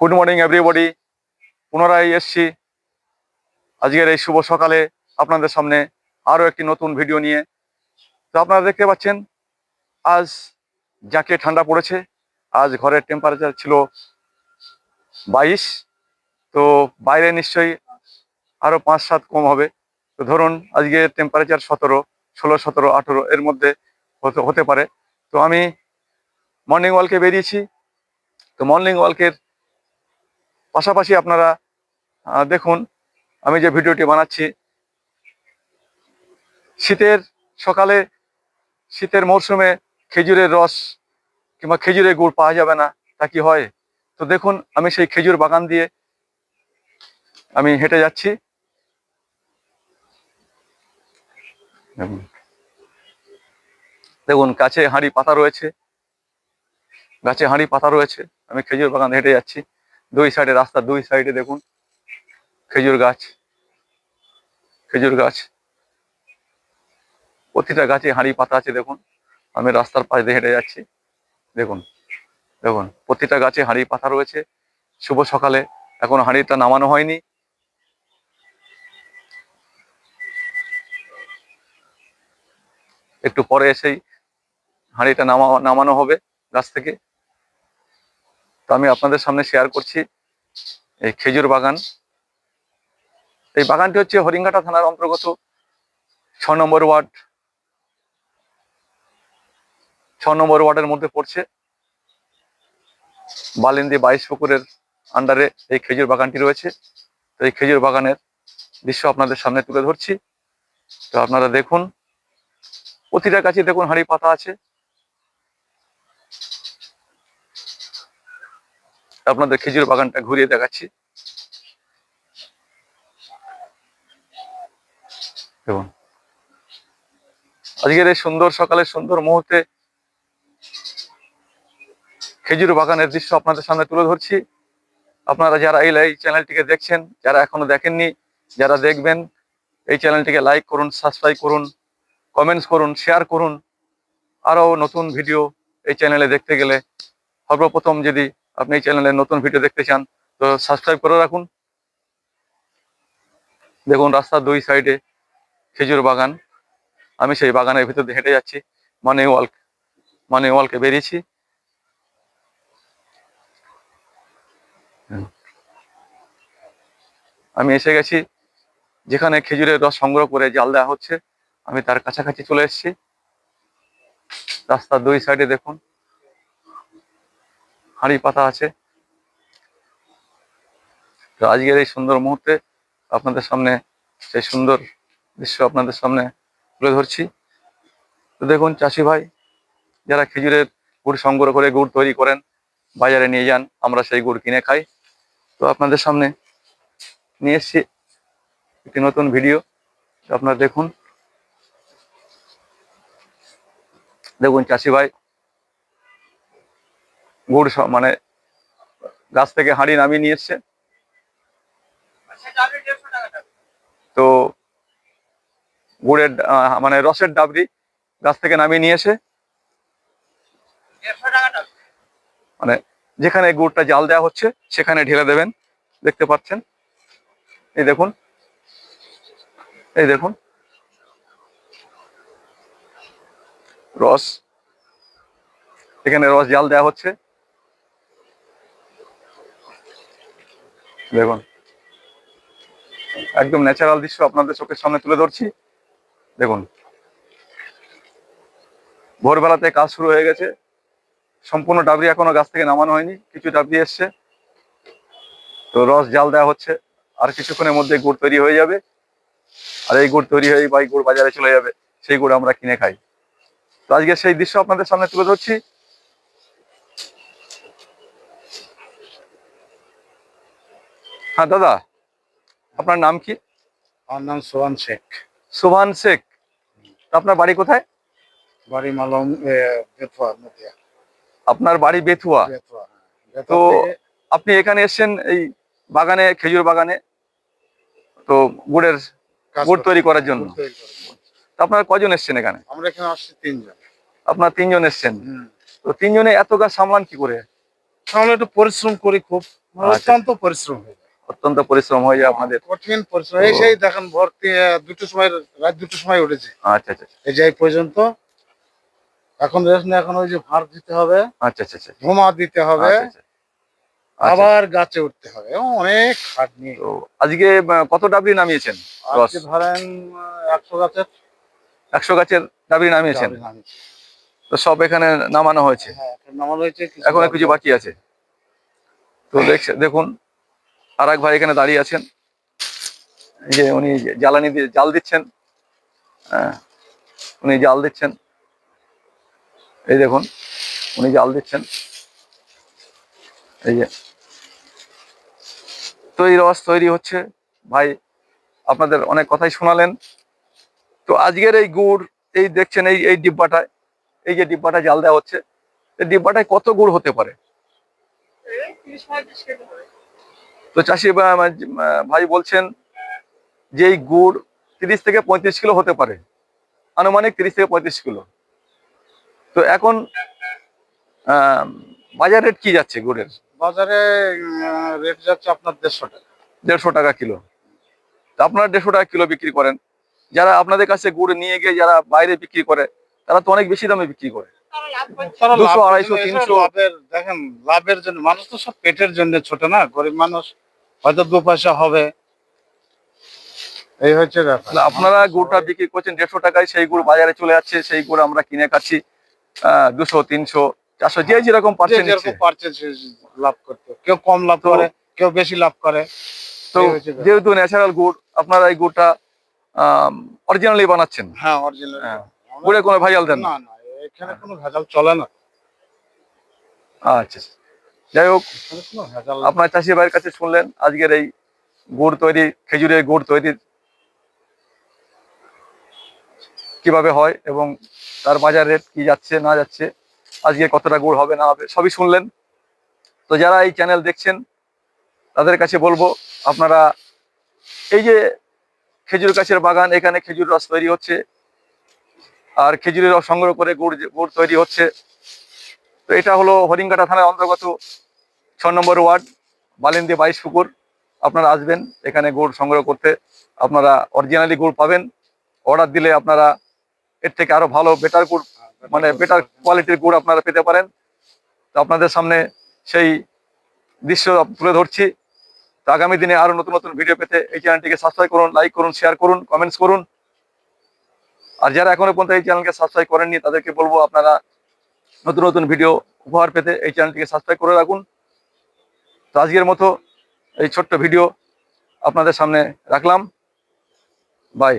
Good morning everybody পুনরায় এসছি। আজকের এই শুভ সকালে আপনাদের সামনে আরও একটি নতুন ভিডিও নিয়ে। তো আপনারা দেখতে পাচ্ছেন, আজ যাকে ঠান্ডা পড়েছে, আজ ঘরের টেম্পারেচার ছিল বাইশ। তো বাইরে নিশ্চয়ই আরও পাঁচ সাত কম হবে। তো ধরুন, আজকে টেম্পারেচার সতেরো, ষোলো, সতেরো, আঠেরো, এর মধ্যে হতে পারে। তো আমি মর্নিং ওয়ালকে বেরিয়েছি। তো মর্নিং ওয়ালকের পাশাপাশি আপনারা দেখুন, আমি যে ভিডিওটি বানাচ্ছি, শীতের সকালে শীতের মরশুমে খেজুরের রস কিংবা খেজুরের গুড় পাওয়া যাবে না, তা কি হয় তো দেখুন, আমি সেই খেজুর বাগান দিয়ে আমি হেঁটে যাচ্ছি দেখুন। গাছে হাঁড়ি পাতা রয়েছে, গাছে হাঁড়ি পাতা রয়েছে, আমি খেজুর বাগান হেঁটে যাচ্ছি দুই সাইডে রাস্তার দুই সাইডে দেখুন, খেজুর গাছ খেজুর গাছ। প্রতিটা গাছে হাঁড়ি পাতা আছে, দেখুন। আমি রাস্তার পাশ দিয়ে হেঁটে যাচ্ছি, দেখুন দেখুন। প্রতিটা গাছে হাঁড়ি পাতা রয়েছে। শুভ সকালে, এখন হাঁড়িটা নামানো হয়নি। একটু পরে এসেই হাঁড়িটা নামা, নামানো হবে গাছ থেকে। তো আমি আপনাদের সামনে শেয়ার করছি এই খেজুর বাগান। এই বাগানটি হচ্ছে হরিঙ্গাটা থানার অন্তর্গত ছ নম্বর ওয়ার্ড। ছ নম্বর ওয়ার্ডের মধ্যে পড়ছে বালিন্দি বাইশ পুকুরের আন্ডারে এই খেজুর বাগানটি রয়েছে। তো এই খেজুর বাগানের দৃশ্য আপনাদের সামনে তুলে ধরছি। তো আপনারা দেখুন, প্রতিটা গাছে দেখুন হাঁড়ি পাতা আছে। আপনাদের খেজুর বাগানটা ঘুরিয়ে দেখাচ্ছি। আজকের এই সুন্দর সকালের সুন্দর মুহূর্তে খেজুর বাগানের দৃশ্য আপনাদের সামনে তুলে ধরছি। আপনারা যারা এই এই চ্যানেলটিকে দেখছেন, যারা এখনও দেখেননি, যারা দেখবেন, এই চ্যানেলটিকে লাইক করুন সাবস্ক্রাইব করুন কমেন্টস করুন শেয়ার করুন। আরও নতুন ভিডিও এই চ্যানেলে দেখতে গেলে সর্বপ্রথম যদি আপনি এই চ্যানেলে নতুন ভিডিও দেখতে চান, তো সাবস্ক্রাইব করে রাখুন। দেখুন রাস্তার দুই সাইডে খেজুর বাগান। আমি সেই বাগানের ভিতর দিয়ে হেঁটে যাচ্ছি মানে ওয়াল মানে ওয়ালকে বেরিয়েছি। আমি এসে গেছি, যেখানে খেজুরের রস সংগ্রহ করে জাল দেওয়া হচ্ছে, আমি তার কাছাকাছি চলে এসেছি। রাস্তার দুই সাইডে দেখুন। হাঁড়ি পাতা আছে। তো আজকের এই সুন্দর মুহূর্তে আপনাদের সামনে সেই সুন্দর দৃশ্য আপনাদের সামনে তুলে ধরছি। তো দেখুন চাষি ভাই, যারা খেজুরের গুড় সংগ্রহ করে গুড় তৈরি করেন, বাজারে নিয়ে যান, আমরা সেই গুড় কিনে খাই। তো আপনাদের সামনে নিয়ে এসছি একটি নতুন ভিডিও। আপনারা দেখুন দেখুন চাষি ভাই গুড় মানে গাছ থেকে হাঁড়ি নামিয়ে নিয়ে তো গুড়ের মানে রসের ডাবরি গাছ থেকে নামিয়ে নিয়ে এসে মানে যেখানে গুড়টা জাল দেওয়া হচ্ছে, সেখানে ঢেলে দেবেন। দেখতে পাচ্ছেন? এই দেখুন। এই দেখুন। রস। এখানে রস জাল দেওয়া হচ্ছে। দেখুন। একদম ন্যাচারাল দৃশ্য আপনাদের চোখের সামনে তুলে ধরছি। দেখুন। ভোরবেলাতে কাজ শুরু হয়ে গেছে। সম্পূর্ণ ডাবরি এখনও গাছ থেকে নামানো হয়নি। কিছু ডাবরি এসছে। তো রস জাল দেওয়া হচ্ছে। আর কিছুক্ষণের মধ্যে গুড় তৈরি হয়ে যাবে। আর এই গুড় তৈরি হয়ে বা গুড় বাজারে চলে যাবে। সেই গুড় আমরা কিনে খাই। তো আজকে সেই দৃশ্য আপনাদের সামনে তুলে ধরছি। হ্যাঁ দাদা আপনার নাম কি? আমার নাম সোহান শেখ। সুভান শেখ। আপনার বাড়ি কোথায়? বাড়ি মালম এ, বেতুয়া নদিয়া। আপনার বাড়ি বেথুয়া হ্যাঁ। তো আপনি এখানে এসেছেন এই বাগানে খেজুর বাগানে তো গুড়ের কাজ গুড় তৈরি করার জন্য। আপনারা কজন এসেছেন এখানে? আমরা এখানে আসছি তিনজন। আপনার তিনজন এসেছেন। তো তিনজনে এত গাছ সামলান কি করে? তাহলে একটু পরিশ্রম করি খুব। মানে আচ্ছা। অত্যন্ত পরিশ্রম হয়ে যায়। অত্যন্ত পরিশ্রম হয়ে যায় আপনাদের। কঠিন পরিশ্রম। এই সেই দেখেন ভর্তি দুটো সময় রাত দুটো সময় উঠেছে। আচ্ছা আচ্ছা এই যে পর্যন্ত। এখন রেস্ট এখন ওই যে ভাত দিতে হবে আচ্ছা আচ্ছা আচ্ছা ধোমা দিতে হবে আচ্ছা, আচ্ছা। আচ্ছা, আবার গাছে উঠতে হবে। এবং অনেক খাটনি তো আজকে কত ডাবরি নামিয়েছেন আজকে ধরেন একশো গাছের। একশো গাছের ডাবরি নামিয়েছেন? তো সব এখানে নামানো হয়েছে? হ্যাঁ নামানো হয়েছে এখন কিছু বাকি আছে? তো দেখুন। আর এক ভাই এখানে দাঁড়িয়ে আছেন। যে উনি জ্বালানি দিয়ে জাল দিচ্ছেন। হ্যাঁ উনি জাল দিচ্ছেন। এই দেখুন, উনি জাল দিচ্ছেন। এই যে। তো এই রস তৈরি হচ্ছে। ভাই, আপনাদের অনেক কথাই শোনালেন। তো আজকের এই গুড়, এই দেখছেন, এই এই ডিব্বাটায়, এই যে ডিব্বাটা জাল দেওয়া হচ্ছে, এই ডিব্বাটায় কত গুড় হতে পারে? তো চাষি ভাই বলছেন যে এই গুড় তিরিশ থেকে পঁয়ত্রিশ কিলো হতে পারে। আনুমানিক তিরিশ থেকে পঁয়ত্রিশ কিলো। তো এখন বাজার রেট কি যাচ্ছে গুড়ের? বাজারে রেট যাচ্ছে আপনার দেড়শো টাকা। দেড়শো টাকা কিলো। তো আপনারা দেড়শো টাকা কিলো বিক্রি করেন। যারা আপনাদের কাছে গুড় নিয়ে গিয়ে যারা বাইরে বিক্রি করে তারা তো অনেক বেশি দামে বিক্রি করে। তারা লাভ 200, করছে 250, না, এসব 300 লাভের দেখেন লাভের জন্য মানুষ তো সব পেটের জন্য ছোট না গরিব মানুষ। হয়তো দু পয়সা হবে। এই হচ্ছে ব্যাপার। আপনারা গুড়টা বিক্রি করছেন দেড়শো টাকায় সেই গুড় বাজারে চলে যাচ্ছে সেই গুড় আমরা কিনে খাচ্ছি দুশো তিনশো চারশো যে যেরকম লাভ করতে। কেউ কম লাভ করে কেউ বেশি লাভ করে। তো। যেহেতু ন্যাচারাল গুড় আপনারা এই গুড়টা অরিজিনালি বানাচ্ছেন? হ্যাঁ অরিজিনাল হ্যাঁ। গুড়ে কোনো ভেজাল দেন না? না না এখানে কোনো ভেজাল চলে না। আচ্ছা। যাই হোক আপনার চাষি ভাইয়ের কাছে শুনলেন আজকের এই গুড় তৈরি খেজুরের গুড় তৈরির কীভাবে হয় এবং তার বাজার রেট কি যাচ্ছে না যাচ্ছে আজকে কতটা গুড় হবে না হবে সবই শুনলেন। তো যারা এই চ্যানেল দেখছেন তাদের কাছে বলব আপনারা এই যে খেজুর গাছের বাগান এখানে খেজুর রস তৈরি হচ্ছে আর খেজুরের রস সংগ্রহ করে গুড় গুড় তৈরি হচ্ছে তো এটা হলো হরিঙ্গাটা থানার অন্তর্গত ছ নম্বর ওয়ার্ড, বালিন্দি বাইশ পুকুর। আপনারা আসবেন, এখানে গুড় সংগ্রহ করতে। আপনারা অরিজিনালি গুড় পাবেন। অর্ডার দিলে আপনারা এর থেকে আরও ভালো বেটার গুড় মানে বেটার কোয়ালিটির গুড় আপনারা পেতে পারেন। তো আপনাদের সামনে সেই দৃশ্য তুলে ধরছি। তো আগামী দিনে আরও নতুন নতুন ভিডিও পেতে এই চ্যানেলটিকে সাবস্ক্রাইব করুন লাইক করুন শেয়ার করুন কমেন্টস করুন। আর যারা এখনও পর্যন্ত এই চ্যানেলকে সাবস্ক্রাইব করেননি, তাদেরকে বলব আপনারা নতুন নতুন ভিডিও উপহার পেতে এই চ্যানেলটিকে সাবস্ক্রাইব করে রাখুন। তো আজকের মতো এই ছোট্ট ভিডিও আপনাদের সামনে রাখলাম। বাই